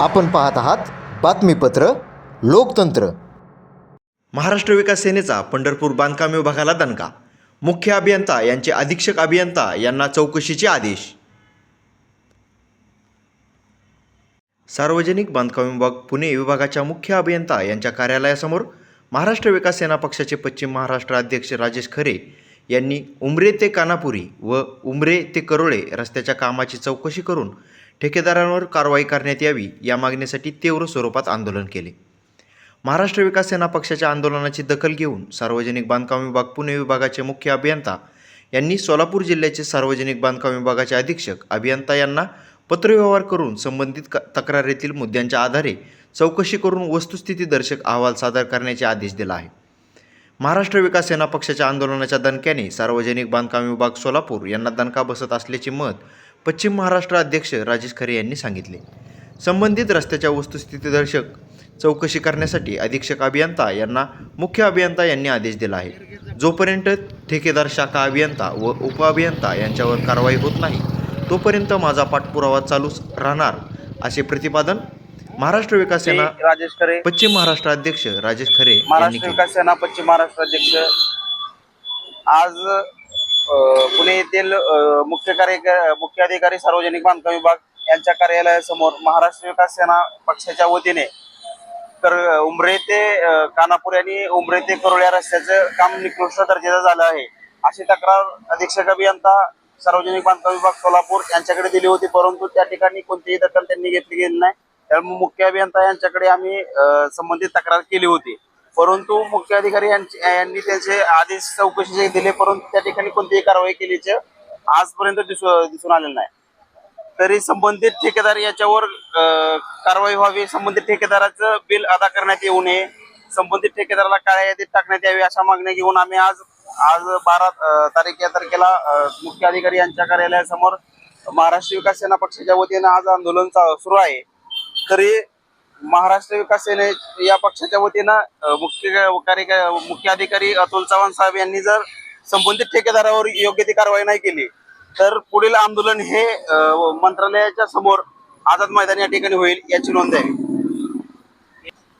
आपण पाहत आहात बातमीपत्र लोकतंत्र. महाराष्ट्र विकास सेनेचा पंढरपूर बांधकाम विभागाला दणका. मुख्य अभियंता यांचे अधीक्षक अभियंता यांना चौकशीचे आदेश. सार्वजनिक बांधकाम विभाग पुणे विभागाच्या मुख्य अभियंता यांच्या कार्यालयासमोर महाराष्ट्र विकास सेना पक्षाचे पश्चिम महाराष्ट्र अध्यक्ष राजेश खरे यांनी उमरे ते कानापुरी व उमरे ते करोळे रस्त्याच्या कामाची चौकशी करून ठेकेदारांवर कारवाई करण्यात यावी या मागणीसाठी तीव्र स्वरूपात आंदोलन केले. महाराष्ट्र विकास सेना पक्षाच्या आंदोलनाची दखल घेऊन सार्वजनिक बांधकाम विभाग पुणे विभागाचे मुख्य अभियंता यांनी सोलापूर जिल्ह्याचे सार्वजनिक बांधकाम विभागाचे अधीक्षक अभियंता यांना पत्रव्यवहार करून संबंधित क- तक्रारीतील मुद्द्यांच्या आधारे चौकशी करून वस्तुस्थिती दर्शक अहवाल सादर करण्याचे आदेश दिला आहे. महाराष्ट्र विकास सेना पक्षाच्या आंदोलनाच्या दणक्याने सार्वजनिक बांधकाम विभाग सोलापूर यांना दणका बसत असल्याचे मत पश्चिम महाराष्ट्र अध्यक्ष राजेश खरे यांनी सांगितले. संबंधित रस्त्याच्या वस्तुस्थितीदर्शक चौकशी करण्यासाठी अधीक्षक अभियंता यांना मुख्य अभियंता यांनी आदेश दिला आहे. जोपर्यंत ठेकेदार शाखा अभियंता व उपअभियंता यांच्यावर कारवाई होत नाही तोपर्यंत माझा पाठपुरावा चालूच राहणार असे प्रतिपादन महाराष्ट्र विकास सेना राजेश खरे. पश्चिम महाराष्ट्र अध्यक्ष राजेश खरे महाराष्ट्र विकास सेना पश्चिम महाराष्ट्र अध्यक्ष. आज पुणे येथील मुख्य कार्य मुख्य अधिकारी सार्वजनिक बांधकाम विभाग यांच्या कार्यालयासमोर महाराष्ट्र विकास सेना पक्षाच्या वतीने तर उमरे ते कानापूर आणि उमरे ते करोळ या रस्त्याचं काम निकृष्ट दर्जाचं झालं आहे. अशी तक्रार अधीक्षक अभियंता सार्वजनिक बांधकाम विभाग सोलापूर यांच्याकडे दिली होती परंतु त्या ठिकाणी कोणतीही दखल त्यांनी घेतली गेली नाही. त्यामुळे मुख्य अभियंता यांच्याकडे आम्ही संबंधित तक्रार केली होती. परंतु मुख्य अधिकारी यांनी त्यांचे आदेश चौकशीचे दिले परंतु त्या ठिकाणी कोणतीही कारवाई केल्याचे आजपर्यंत दिसू दिसून आलेलं नाही. तरी संबंधित ठेकेदार याच्यावर कारवाई व्हावी संबंधित ठेकेदाराचं बिल अदा करण्यात येऊ नये संबंधित ठेकेदाराला काळ्या यादीत टाकण्यात यावी अशा मागण्या घेऊन आम्ही आज आज बारा तारीख या तारखेला मुख्य अधिकारी यांच्या कार्यालयासमोर महाराष्ट्र विकास सेना पक्षाच्या वतीनं आज आंदोलन सुरू आहे. तरी महाराष्ट्र विकास सेने या पक्षाच्या वतीनं मुख्य कार्य मुख्य अधिकारी अतुल चव्हाण साहेब यांनी जर संबंधित ठेकेदारावर योग्य ती कारवाई नाही केली तर पुढील आंदोलन हे मंत्रालयाच्या समोर आझाद मैदान या ठिकाणी होईल याची नोंद द्यावी